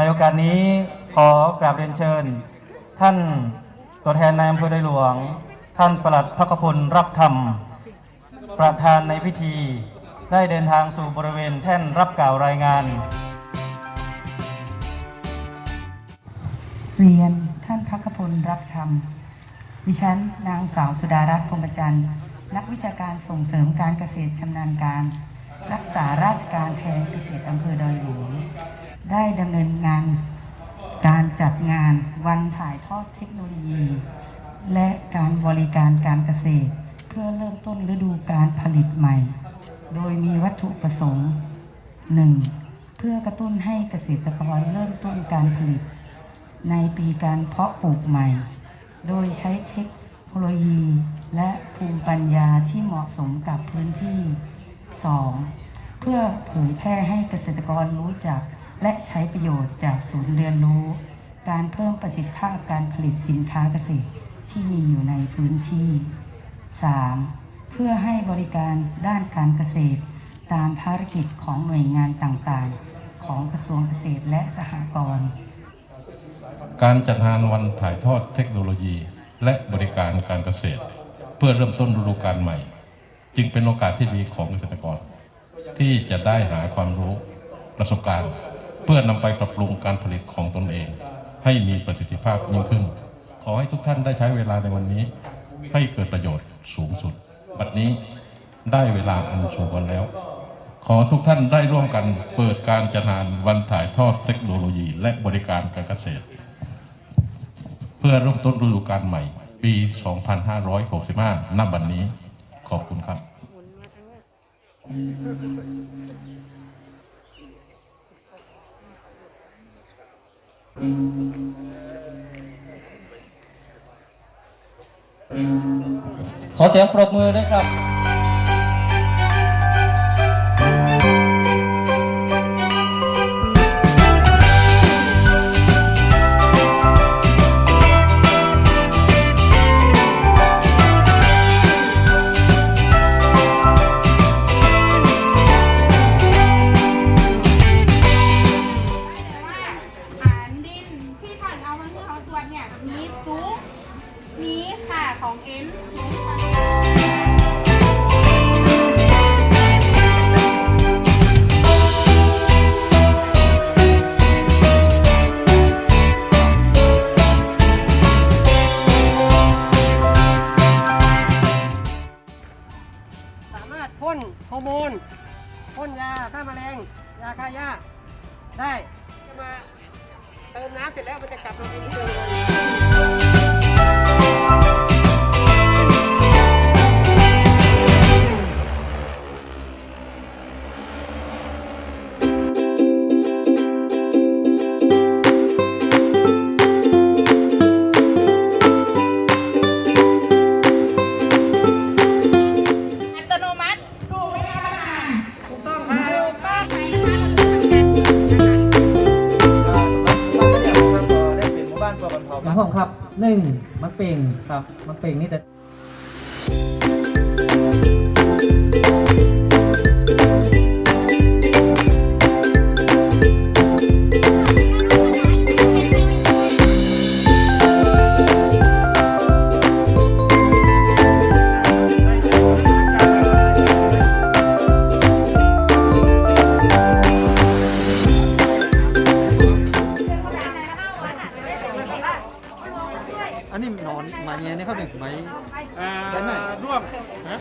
ในโอกาสนี้ขอกราบเรียนเชิญ ท่านตัวแทนนายอำเภอได้หลวง ท่านประหลัดพักพลรับธรรม ประธานในพิธี ได้เดินทางสู่บริเวณแท่นรับกล่าวรายงาน เรียนท่านพักพลรักธรรม ดิฉันนางสาวสุดารัตน์พรหมจันทร์นักวิชาการส่งเสริมการเกษตรชำนาญการ รักษาราชการแทนเกษตรอำเภอดอยหลวง ได้ดำเนินงานการจัดงานวันถ่ายทอดเทคโนโลยี และการบริการการเกษตร เพื่อเริ่มต้นฤดูการผลิตใหม่ โดยมีวัตถุประสงค์ 1. เพื่อกระตุ้นให้เกษตรกรเริ่มต้นการผลิต ในปีการเพาะปลูกใหม่ โดยใช้เทคโนโลยี และภูมิปัญญาที่เหมาะสมกับพื้นที่ 2. เพื่อเผยแพร่ให้เกษตรกรรู้จัก และใช้ประโยชน์จากศูนย์เรียนรู้ การเพิ่มประสิทธิภาพการผลิตสินค้าเกษตรที่มีอยู่ในพื้นที่ 3. เพื่อให้บริการด้านการเกษตร ตามภารกิจของหน่วยงานต่างๆ ของกระทรวงเกษตรและสหกรณ์ การจัดงานวันถ่ายทอดเทคโนโลยี และบริการการเกษตร เพื่อเริ่มต้นฤดูกาลใหม่ จึงเป็นโอกาสที่ดีของเกษตรกร ที่จะได้หาความรู้ประสบการณ์ พื่อนำไปปรับปรุงการผลิตของตนเอง ให้มีประสิทธิภาพยิ่งขึ้น ขอให้ทุกท่านได้ใช้เวลาในวันนี้ ให้เกิดประโยชน์สูงสุด บัดนี้ได้เวลาอันสมควรแล้ว ขอทุกท่านได้ร่วมกันเปิดการจัดงานวันถ่ายทอดเทคโนโลยี และบริการการเกษตร เพื่อเริ่มต้นฤดูกาลใหม่ ปี 2565ณบัดนนี้ ขอบคุณครับ ขอเสียงปรบมือด้วยครับ พ่นยาฆ่าแมลงยาฆ่าหญ้าได้จะมาเติมน้ำเสร็จแล้วมันจะกลับมาเป็นที่เดิมเลย ครับผมครับหนึ่งมันเป่งครับมันเป่งนี่แต่ อันนี้หนอนหมาเนี้ยนะครับเนี่ยไหม อ่าได้ไหม ร่วมฮะ